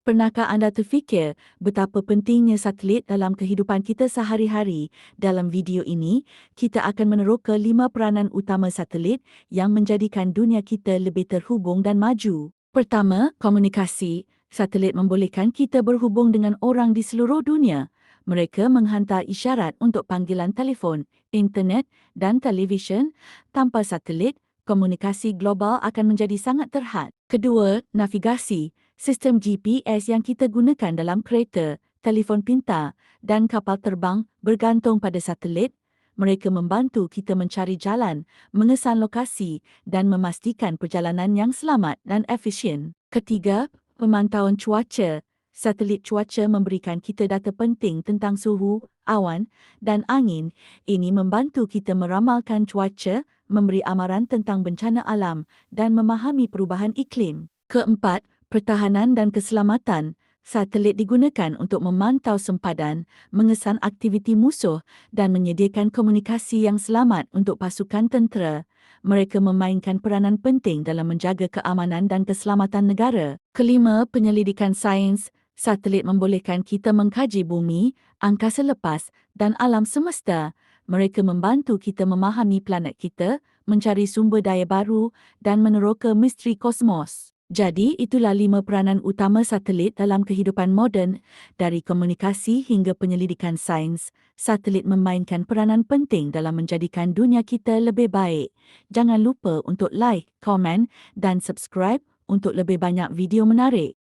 Pernahkah anda terfikir betapa pentingnya satelit dalam kehidupan kita sehari-hari? Dalam video ini, kita akan meneroka lima peranan utama satelit yang menjadikan dunia kita lebih terhubung dan maju. Pertama, komunikasi. Satelit membolehkan kita berhubung dengan orang di seluruh dunia. Mereka menghantar isyarat untuk panggilan telefon, internet dan televisyen. Tanpa satelit, komunikasi global akan menjadi sangat terhad. Kedua, navigasi sistem GPS yang kita gunakan dalam kereta, telefon pintar dan kapal terbang bergantung pada satelit. Mereka membantu kita mencari jalan, mengesan lokasi dan memastikan perjalanan yang selamat dan efisien. Ketiga, pemantauan cuaca. Satelit cuaca memberikan kita data penting tentang suhu, awan dan angin. Ini membantu kita meramalkan cuaca, memberi amaran tentang bencana alam dan memahami perubahan iklim. Keempat, pertahanan dan keselamatan, satelit digunakan untuk memantau sempadan, mengesan aktiviti musuh dan menyediakan komunikasi yang selamat untuk pasukan tentera. Mereka memainkan peranan penting dalam menjaga keamanan dan keselamatan negara. Kelima, penyelidikan sains. Satelit membolehkan kita mengkaji bumi, angkasa lepas dan alam semesta. Mereka membantu kita memahami planet kita, mencari sumber daya baru dan meneroka misteri kosmos. Jadi, itulah lima peranan utama satelit dalam kehidupan moden, dari komunikasi hingga penyelidikan sains. Satelit memainkan peranan penting dalam menjadikan dunia kita lebih baik. Jangan lupa untuk like, komen dan subscribe untuk lebih banyak video menarik.